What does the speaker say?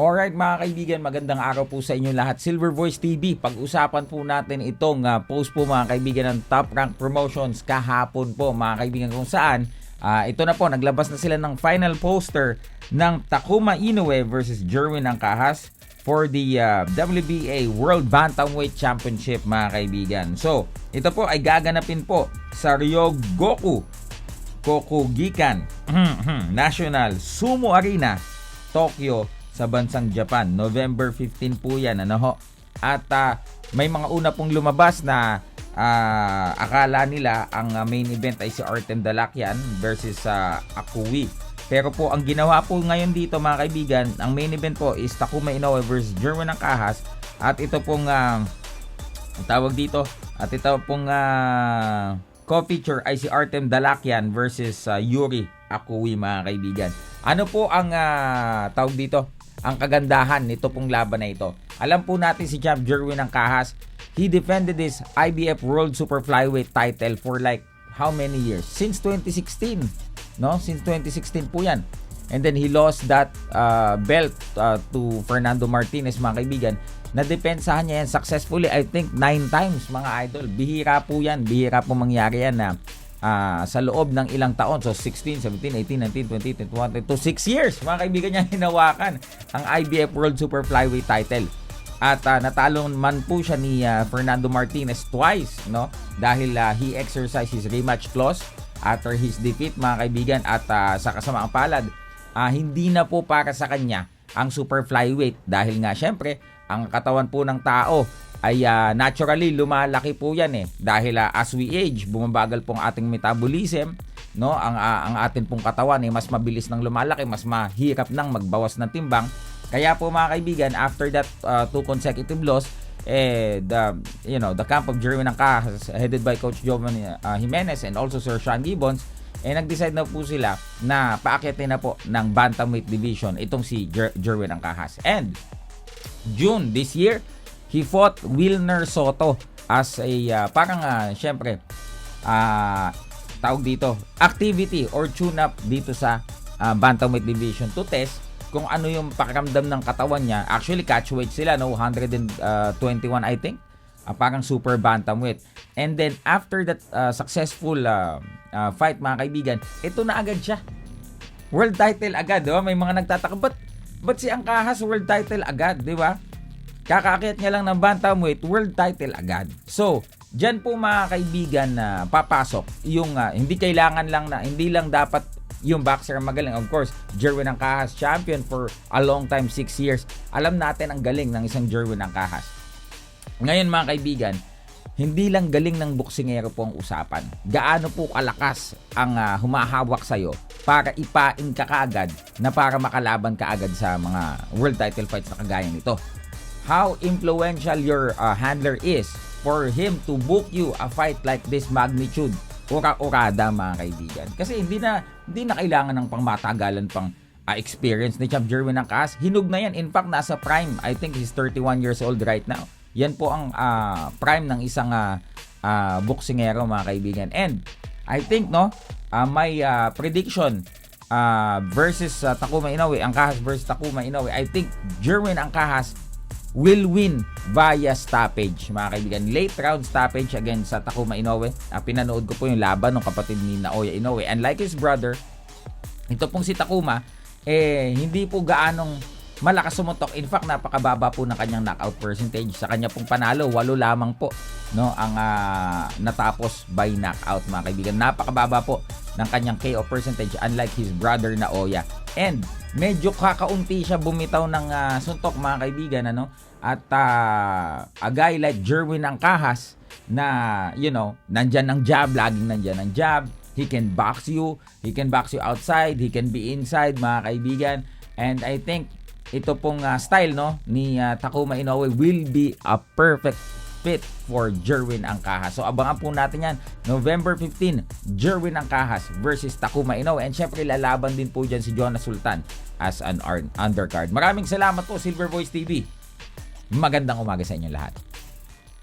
Alright mga kaibigan, magandang araw po sa inyo lahat. Silver Voice TV, pag-usapan po natin itong uh, post po mga kaibigan ng Top Rank Promotions kahapon po mga kaibigan kung saan uh, ito na po, naglabas na sila ng final poster ng Takuma Inoue versus Jerwin Angkahas for the uh, WBA World Bantamweight Championship mga kaibigan. So, ito po ay gaganapin po sa Ryogoku Kokugikan National Sumo Arena, Tokyo sa bansang Japan. November 15 po yan. Ano ho? At uh, may mga una pong lumabas na uh, akala nila ang uh, main event ay si Artem Dalakian versus uh, Akui. Pero po ang ginawa po ngayon dito mga kaibigan, ang main event po is Takuma Inoue versus Jerwin Kahas at ito pong uh, tawag dito at ito pong uh, co-feature ay si Artem Dalakian versus uh, Yuri Akui mga kaibigan. Ano po ang uh, tawag dito? Ang kagandahan nito pong laban na ito. Alam po natin si Champ Jerwin ng Kahas, he defended his IBF World Super Flyweight title for like how many years? Since 2016. No? Since 2016 po yan. And then he lost that uh, belt uh, to Fernando Martinez mga kaibigan. Na-depensahan niya yan successfully I think 9 times mga idol. Bihira po yan. Bihira po mangyari yan na uh, sa loob ng ilang taon. So 16, 17, 18, 19, 20, 21, 22, 6 years. Mga kaibigan niya hinawakan ang IBF World Super Flyweight title. At uh, natalo man po siya ni uh, Fernando Martinez twice, no? Dahil uh, he exercised his rematch clause after his defeat, mga kaibigan, at uh, sa kasamaang palad, uh, hindi na po para sa kanya ang super flyweight dahil nga syempre, ang katawan po ng tao ay uh, naturally lumalaki po yan eh. Dahil uh, as we age bumabagal po ang ating metabolism no? Ang uh, ang atin pong katawan ay eh, mas mabilis nang lumalaki mas mahirap nang magbawas ng timbang. Kaya po mga kaibigan after that uh, two consecutive loss eh the you know the camp of Jeremy Nangka headed by coach Jovan uh, Jimenez and also Sir Sean Gibbons eh nag-decide na po sila na paakyatin na po ng bantamweight division itong si Jer- Jerwin Angkahas and June this year he fought Wilner Soto as a uh, parang uh, syempre uh, tawag dito activity or tune-up dito sa uh, bantamweight division to test kung ano yung pakiramdam ng katawan niya. Actually, catchweight sila, no? 121, I think. Uh, parang super bantamweight. And then, after that uh, successful uh, uh, fight, mga kaibigan, ito na agad siya. World title agad, di ba? May mga nagtataka, ba't, ba't si Angkahas world title agad, di ba? Kakakit niya lang ng bantamweight, world title agad. So, diyan po mga kaibigan na papasok yung uh, hindi kailangan lang na hindi lang dapat yung boxer ang magaling. Of course, Jerwin ang Kahas champion for a long time, 6 years. Alam natin ang galing ng isang Jerwin ang Kahas. Ngayon mga kaibigan, hindi lang galing ng boksingero po ang usapan. Gaano po kalakas ang uh, humahawak sa'yo para ipain ka kaagad na para makalaban ka agad sa mga world title fights na kagaya nito how influential your uh, handler is for him to book you a fight like this magnitude ura-urada mga kaibigan. Kasi hindi na hindi na kailangan ng pangmatagalan pang uh, experience ni Champ Jerwin ng Kaas. Hinug na yan. In fact, nasa prime. I think he's 31 years old right now. Yan po ang uh, prime ng isang uh, uh, boksingero mga kaibigan. And I think no, uh, my uh, prediction uh, versus uh, Takuma Inoue, ang Kahas versus Takuma Inoue, I think Jerwin ang Kahas will win via stoppage. Mga kaibigan, late round stoppage against sa Takuma Inoue. Uh, pinanood ko po yung laban ng kapatid ni Naoya Inoue. And like his brother, ito pong si Takuma, eh, hindi po gaanong malakas sumutok. In fact, napakababa po ng kanyang knockout percentage. Sa kanya pong panalo, walo lamang po no, ang uh, natapos by knockout mga kaibigan. Napakababa po ng kanyang KO percentage unlike his brother na Oya. And medyo kakaunti siya bumitaw ng uh, suntok mga kaibigan ano? At uh, a guy like Jerwin Angkahas na you know nandyan ng jab laging nandyan ng jab he can box you he can box you outside he can be inside mga kaibigan. And I think ito pong uh, style no ni uh, Takuma Inoue will be a perfect fit for Jerwin Angkahas. So abangan po natin yan. November 15, Jerwin Angkahas versus Takuma Inoue. And syempre lalaban din po dyan si Jonas Sultan as an undercard. Maraming salamat po Silver Voice TV. Magandang umaga sa inyo lahat.